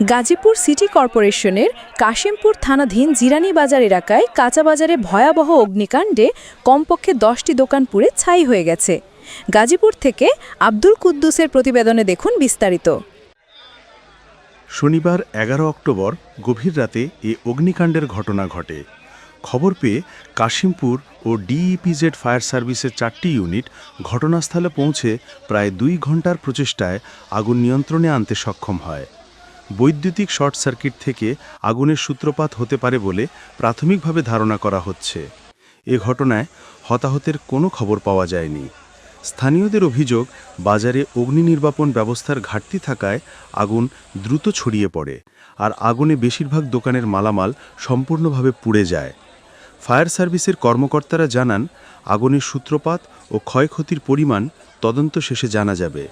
Gazipur city কর্পোরেশনের কাশিমপুর থানাধীন জিরানি বাজার এলাকায় কাঁচা বাজারে ভয়াবহ অগ্নিকাণ্ডে কমপক্ষে দশটি দোকান পুড়ে ছাই হয়ে গেছে। গাজীপুর থেকে আব্দুল কুদ্দুসের প্রতিবেদনে দেখুন বিস্তারিত। শনিবার এগারো অক্টোবর গভীর রাতে এ অগ্নিকাণ্ডের ঘটনা ঘটে। খবর পেয়ে কাশিমপুর ও ডিইপিজেড ফায়ার সার্ভিসের চারটি ইউনিট ঘটনাস্থলে পৌঁছে প্রায় দুই ঘণ্টার প্রচেষ্টায় আগুন নিয়ন্ত্রণে আনতে সক্ষম হয়। বৈদ্যুতিক শর্ট সার্কিট থেকে আগুনের সূত্রপাত হতে পারে বলে প্রাথমিকভাবে ধারণা করা হচ্ছে। এ ঘটনায় হতাহতের কোনো খবর পাওয়া যায়নি। স্থানীয়দের অভিযোগ, বাজারে অগ্নি নির্বাপন ব্যবস্থার ঘাটতি থাকায় আগুন দ্রুত ছড়িয়ে পড়ে আর আগুনে বেশিরভাগ দোকানের মালামাল সম্পূর্ণভাবে পুড়ে যায়। ফায়ার সার্ভিসের কর্মকর্তারা জানান, আগুনের সূত্রপাত ও ক্ষয়ক্ষতির পরিমাণ তদন্ত শেষে জানা যাবে।